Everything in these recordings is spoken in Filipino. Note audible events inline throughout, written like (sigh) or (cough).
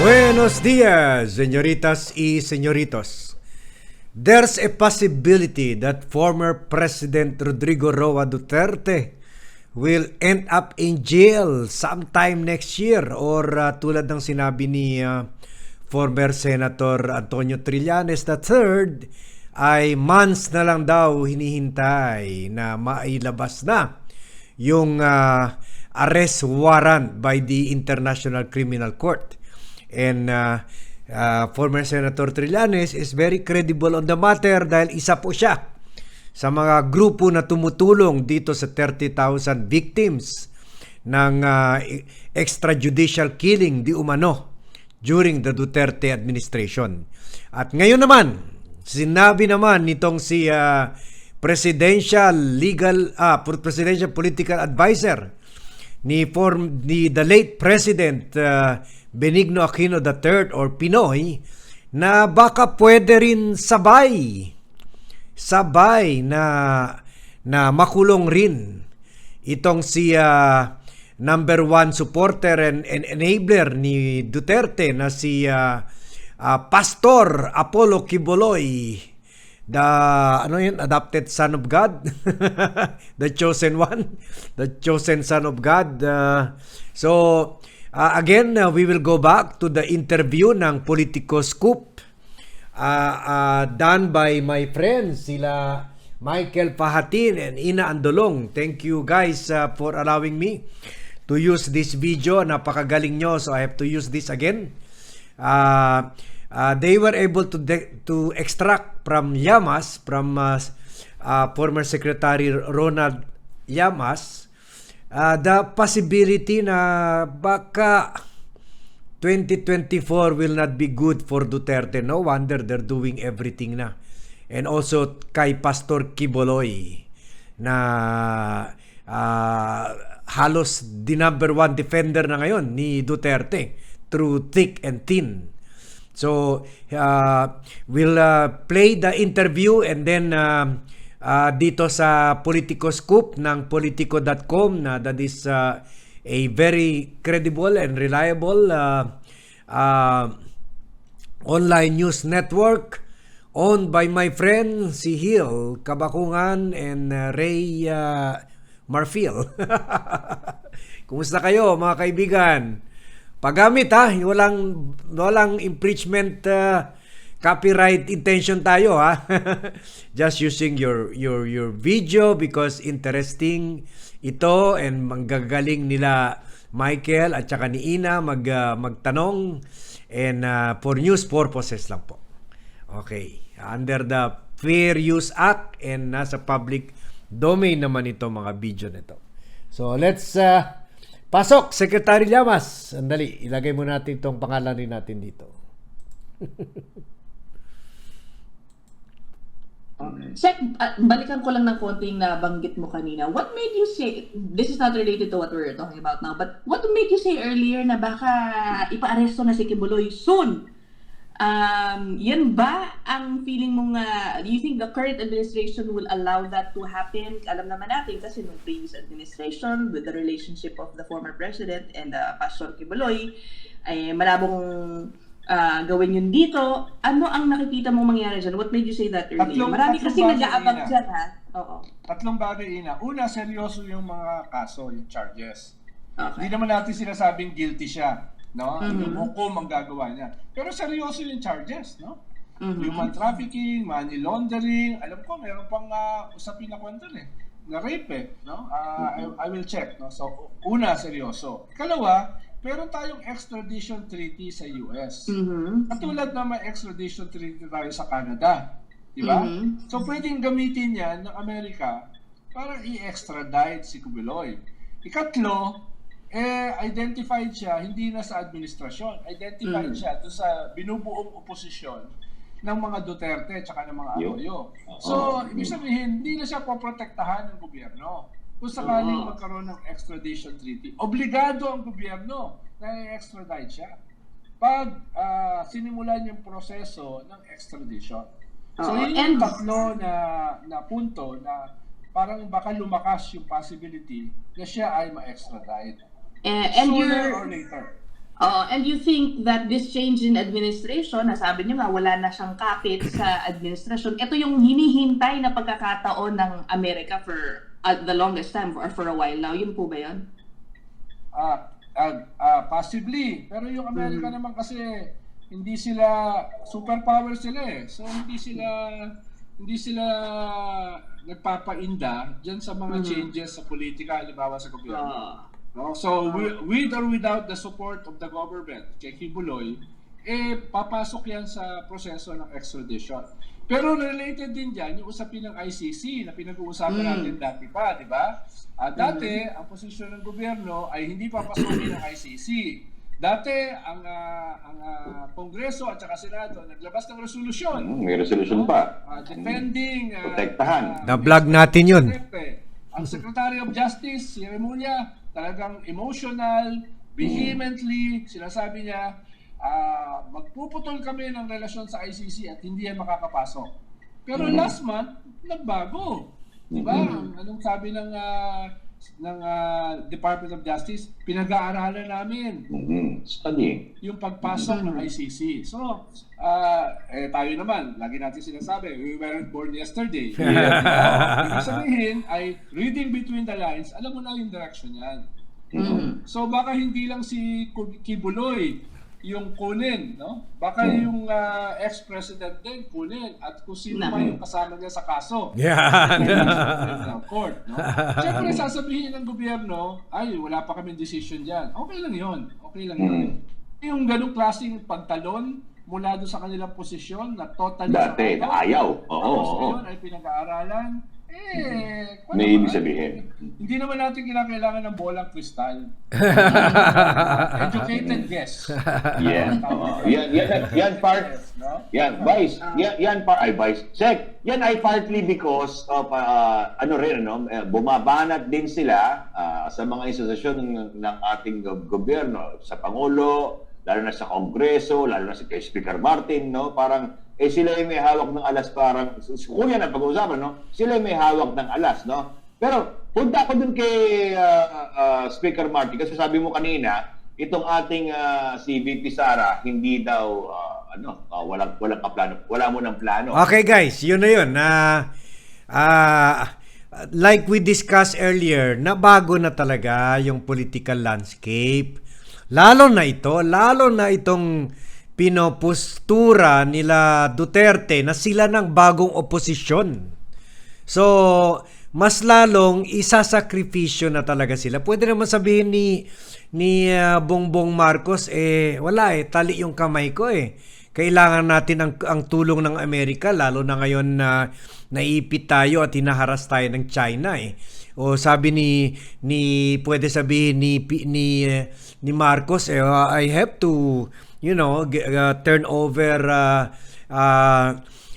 Buenos días, señoritas y señoritos. There's a possibility that former President Rodrigo Roa Duterte will end up in jail sometime next year or uh, tulad ng sinabi ni uh, former Senator Antonio Trillanes III ay months na lang daw hinihintay na mailabas na yung uh, arrest warrant by the International Criminal Court. And uh, uh, former Senator Trillanes is very credible on the matter dahil isa po siya sa mga grupo na tumutulong dito sa 30,000 victims ng uh, extrajudicial killing di umano during the Duterte administration. At ngayon naman, sinabi naman nitong si uh, presidential legal uh, presidential political advisor ni form ni the late president uh, Benigno Aquino III or Pinoy na baka pwede rin sabay sabay na na makulong rin itong si uh, number one supporter and, and enabler ni Duterte na si uh, uh, Pastor Apollo Kiboloy the ano yun adopted son of God? (laughs) The chosen one? The chosen son of God uh, so uh, again uh, we will go back to the interview ng Politico Scoop. Uh, uh, done by my friends sila Michael Pahatin and Ina Andolong. Thank you guys uh, for allowing me to use this video. Napakagaling nyo so I have to use this again. Uh, uh, they were able to to extract from Yamas from uh, uh, former Secretary Ronald Yamas uh, the possibility na baka 2024 will not be good for Duterte. No wonder they're doing everything na. And also kay Pastor Kiboloy na uh, halos the number one defender na ngayon ni Duterte through thick and thin. So, uh, we'll uh, play the interview and then uh, uh, dito sa Politico Scoop ng politico.com na that is uh, a very credible and reliable uh, uh, online news network owned by my friend si Hill Kabakungan and uh, Ray uh, Marfil. (laughs) Kumusta kayo mga kaibigan? Paggamit ha, walang walang impeachment uh, copyright intention tayo ha. (laughs) Just using your your your video because interesting ito and manggagaling nila Michael at saka ni Ina mag uh, magtanong and uh, for news purposes lang po. Okay, under the Fair Use Act and nasa public domain naman ito mga video nito. So let's uh, Pasok, Secretary Llamas. Andali, ilagay mo natin itong pangalan rin natin dito. (laughs) Sek, uh, balikan ko lang ng konting na banggit mo kanina. What made you say, this is not related to what we're talking about now, but what made you say earlier na baka ipa-aresto na si Kibuloy soon? Um, yan ba ang feeling mong, uh, do you think the current administration will allow that to happen? Alam naman natin kasi nung previous administration with the relationship of the former president and uh, Pastor Kibuloy, ay malabong uh, gawin yun dito. Ano ang nakikita mong mangyari dyan? What made you say that earlier? Tatlong- Marami tatlong kasi nag-aabang dyan ha. Oo. Tatlong bagay, Ina. Una, seryoso yung mga kaso, yung charges. Okay. Hindi naman natin sinasabing guilty siya. No? Mhm. Yung hukom ang gagawa niya. Pero seryoso yung charges. No? Mhm. Human trafficking, money laundering. Alam ko, meron pang uh, usapin na kwento eh. Na rape eh. No? Ah, I, I will check. No? So, una, seryoso. Kalawa, meron tayong extradition treaty sa US. Mhm. Katulad na may extradition treaty tayo sa Canada. Di ba? Mhm. So, pwedeng gamitin yan ng Amerika para i-extradite si Kubiloy. Ikatlo, eh, identified siya hindi na sa administrasyon. Identified Mhm. siya doon sa binubuong oposisyon ng mga Duterte at ng mga Yo. Arroyo. So, Oo. ibig sabihin, hindi na siya poprotektahan ng gobyerno. Kung sakaling Oo. magkaroon ng extradition treaty, obligado ang gobyerno na i-extradite siya pag ah, sinimulan yung proseso ng extradition. So, Oo, yun and- yung tatlo na, na punto na parang baka lumakas yung possibility na siya ay ma-extradite. Eh, and Sooner you're or later. Oo, and you think that this change in administration, nasabi niyo nga, wala na siyang kapit sa administration, ito yung hinihintay na pagkakataon ng Amerika for uh, the longest time or for a while now. Yun po ba yun? Ah, ah, ah, possibly. Pero yung Amerika naman kasi hindi sila superpower sila eh. So hindi sila hindi sila nagpapainda diyan sa mga changes sa politika halimbawa sa gobyerno. Ah. No? So wi- with or without the support of the government, kay Kibuloy, eh papasok yan sa proseso ng extradition. Pero related din dyan yung usapin ng ICC na pinag-uusapan natin dati pa, di ba? Ah, dati, ang posisyon ng gobyerno ay hindi papasukin ng ICC. Dati, ang ah, ang ah, Kongreso at saka Senado naglabas ng resolusyon Hmm, May resolution pa. ah, defending ah, Protektahan. ah, Na-vlog natin yun. Ang Secretary of Justice, si Remulla, talagang emotional, vehemently, sinasabi niya, ah, magpuputol kami ng relasyon sa ICC at hindi yan makakapasok. Pero last month, nagbago. Di ba? Ang- Anong sabi ng ah, ng ah, Department of Justice, pinag-aaralan namin Mhm. Study. yung pagpasok ng ICC. So, ah, eh, tayo naman, lagi natin sinasabi, we weren't born yesterday. Yeah. (laughs) Ibig sabihin ay, reading between the lines, alam mo na yung direction yan. So, baka hindi lang si Kibuloy yung kunin, no? Baka yung ah, ex-president din kunin at kung sino pa yung kasama niya sa kaso. Yan. ng court, no? (laughs) Siyempre, sasabihin ng gobyerno, ay, wala pa kami decision dyan. Okay lang yon Okay lang yun. Yung ganong klaseng pagtalon mula doon sa kanilang posisyon na totally Dati, ayaw. Oo, Tapos oo. ngayon ay pinag-aaralan. Eh, May naman. ibig sabihin. Hindi naman natin kinakailangan ng bolang kristal. (laughs) Educated guess. Yan. Oo. Yan, yan, yan part, No? yan, Vice, yan, yan part, ay Vice, Sec, yan ay partly because of, uh, ano rin, ano, eh, bumabanat din sila ah, sa mga institusyon ng, ng ating go- gobyerno, sa Pangulo, lalo na sa Kongreso, lalo na si Speaker Martin, no, parang, eh sila ay may hawak ng alas parang, kung yan ang pag-uusapan, no, sila ay may hawak ng alas, no, pero punta ako dun kay ah, ah, Speaker Martin, kasi sabi mo kanina, itong ating ah, si VP Sara, hindi daw, ah, ano, ah, walang, walang kaplano, wala mo ng plano. Okay guys, yun na yun. Ah, ah, like we discussed earlier, nabago na talaga yung political landscape. Lalo na ito, lalo na itong pinopostura nila Duterte na sila ng bagong oposisyon. So, mas lalong isasakripisyo na talaga sila. Pwede naman sabihin ni ni ah, Bongbong Marcos eh wala eh tali yung kamay ko eh. Kailangan natin ang, ang tulong ng Amerika lalo na ngayon na naipit tayo at hinaharas tayo ng China eh. O sabi ni ni pwede sabihin ni ni ni Marcos eh uh, I have to you know uh, turn over uh, uh,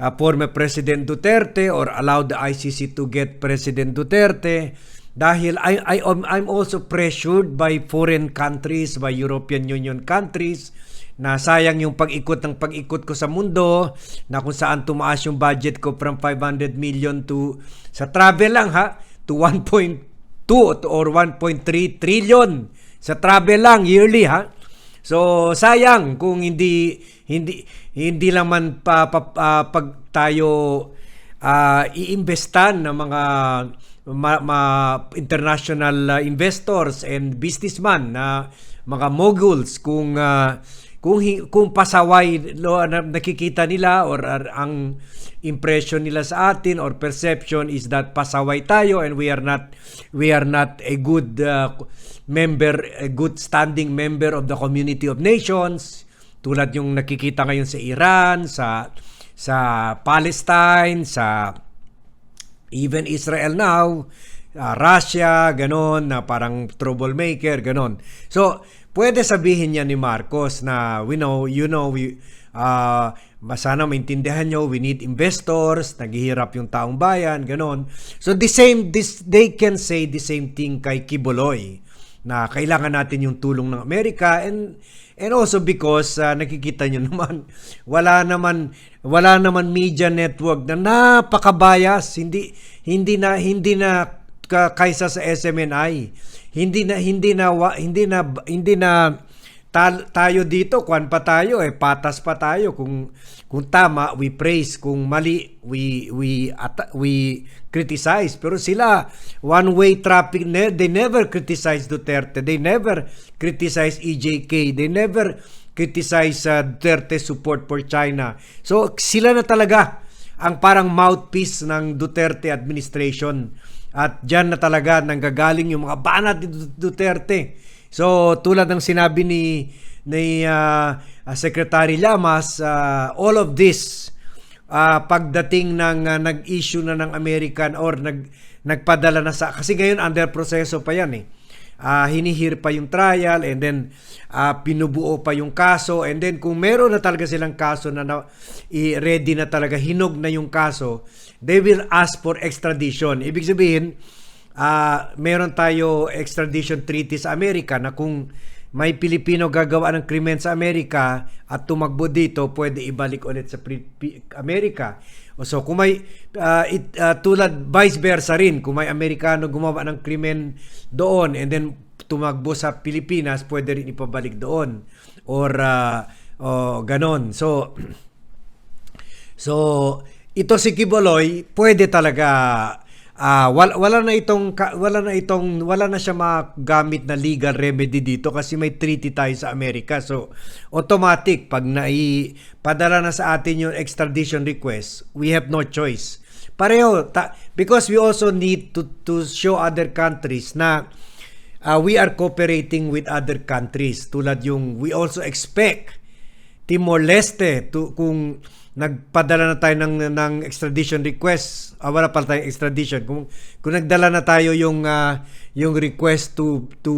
uh, former President Duterte or allow the ICC to get President Duterte dahil I, I I'm also pressured by foreign countries, by European Union countries na sayang yung pag-ikot ng pag-ikot ko sa mundo na kung saan tumaas yung budget ko from 500 million to sa travel lang ha to 1.2 or 1.3 trillion. Sa travel lang yearly ha. So sayang kung hindi hindi hindi naman pa, pa- ah, pag tayo ah, iimbestan ng mga ma- ma- international ah, investors and businessman na mga moguls kung ah, kung kung pasaway lo, na nakikita nila or ar- ang impression nila sa atin or perception is that pasaway tayo and we are not we are not a good uh, member a good standing member of the community of nations tulad yung nakikita ngayon sa Iran sa sa Palestine sa even Israel now, uh, Russia, ganon, na parang troublemaker, ganon. So, pwede sabihin niya ni Marcos na we know, you know, we, uh, sana maintindihan nyo, we need investors, naghihirap yung taong bayan, ganon. So, the same, this, they can say the same thing kay Kiboloy na kailangan natin yung tulong ng Amerika and and also because uh, nakikita nyo (laughs) naman wala naman wala naman media network na napakabayas hindi hindi na hindi na ka- kaysa sa SMNI hindi na hindi na hindi na hindi na tayo dito, kwan pa tayo eh, patas pa tayo kung kung tama we praise, kung mali we we ata- we criticize. Pero sila one way traffic ne- they never criticize Duterte. They never criticize EJK. They never criticize uh, Duterte support for China. So sila na talaga ang parang mouthpiece ng Duterte administration. At dyan na talaga nanggagaling yung mga banat ni Du- Duterte. So tulad ng sinabi ni ni uh, Secretary Llamas, uh, all of this uh, pagdating ng uh, nag-issue na ng American or nag nagpadala na sa kasi ngayon under proseso pa yan eh. Ah, hinihir pa yung trial and then ah, pinubuo pa yung kaso. And then kung meron na talaga silang kaso na, na ready na talaga hinog na yung kaso they will ask for extradition. Ibig sabihin ah meron tayo extradition treaty sa Amerika na kung may Pilipino gagawa ng krimen sa Amerika at tumagbo dito, pwede ibalik ulit sa Amerika. So kung may ah, it, ah, tulad vice versa rin, kung may Amerikano gumawa ng krimen doon and then tumagbo sa Pilipinas, pwede rin ipabalik doon or ah, o ganon. So (clears throat) So, ito si Kiboloy, pwede talaga ah wala, wala na itong wala na itong wala na siya magamit na legal remedy dito kasi may treaty tayo sa Amerika. So, automatic pag nai padala na sa atin yung extradition request, we have no choice. Pareho ta- because we also need to to show other countries na ah, we are cooperating with other countries tulad yung we also expect Timor-Leste to, kung nagpadala na tayo ng ng extradition request. Ah, wala pa tayong extradition. Kung kung nagdala na tayo yung ah, yung request to to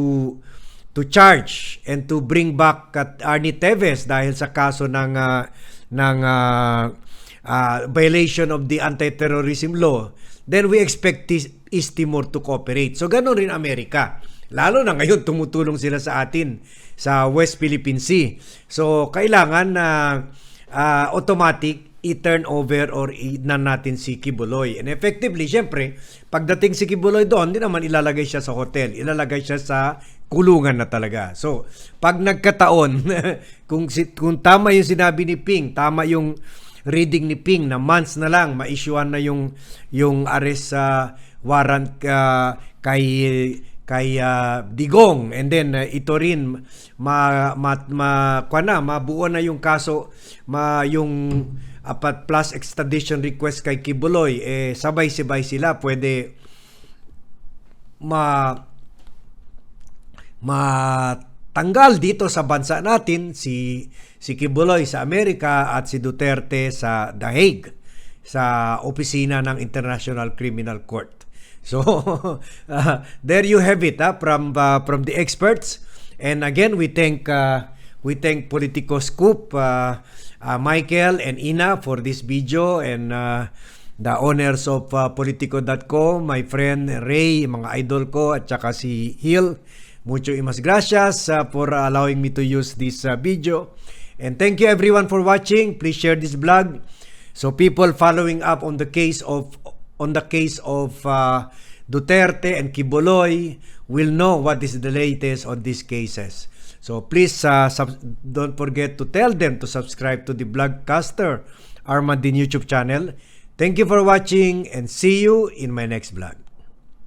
to charge and to bring back at Arnie Teves dahil sa kaso ng ah, ng ah, ah, violation of the anti-terrorism law then we expect Tis- East Timor to cooperate. So ganoon rin Amerika Lalo na ngayon tumutulong sila sa atin sa West Philippine Sea. So kailangan na ah, automatic i-turn over or i-nan natin si Kibuloy. And effectively, syempre, pagdating si Kibuloy doon, hindi naman ilalagay siya sa hotel. Ilalagay siya sa kulungan na talaga. So, pag nagkataon, (laughs) kung, si, kung tama yung sinabi ni Ping, tama yung reading ni Ping na months na lang ma-issuean na yung yung arrest sa warrant ah, kay kay ah, Digong. And then ah, ito rin ma ma, ma na mabuo na yung kaso ma yung apat plus extradition request kay Kibuloy. Eh sabay-sabay sila. Pwede ma matanggal dito sa bansa natin si si Kibuloy sa Amerika at si Duterte sa The Hague sa opisina ng International Criminal Court. So (laughs) uh, there you have it ah, from uh, from the experts and again we thank uh, we thank Politico Scoop uh, uh, Michael and Ina for this video and uh, the owners of uh, Politico.co, my friend Ray, mga idol ko, at saka si Hill. Mucho imas gracias uh, for allowing me to use this uh, video. And thank you everyone for watching. Please share this vlog so people following up on the case of on the case of uh, Duterte and Kiboloy will know what is the latest on these cases. So please uh, sub- don't forget to tell them to subscribe to the Blogcaster Armadin YouTube channel. Thank you for watching and see you in my next vlog.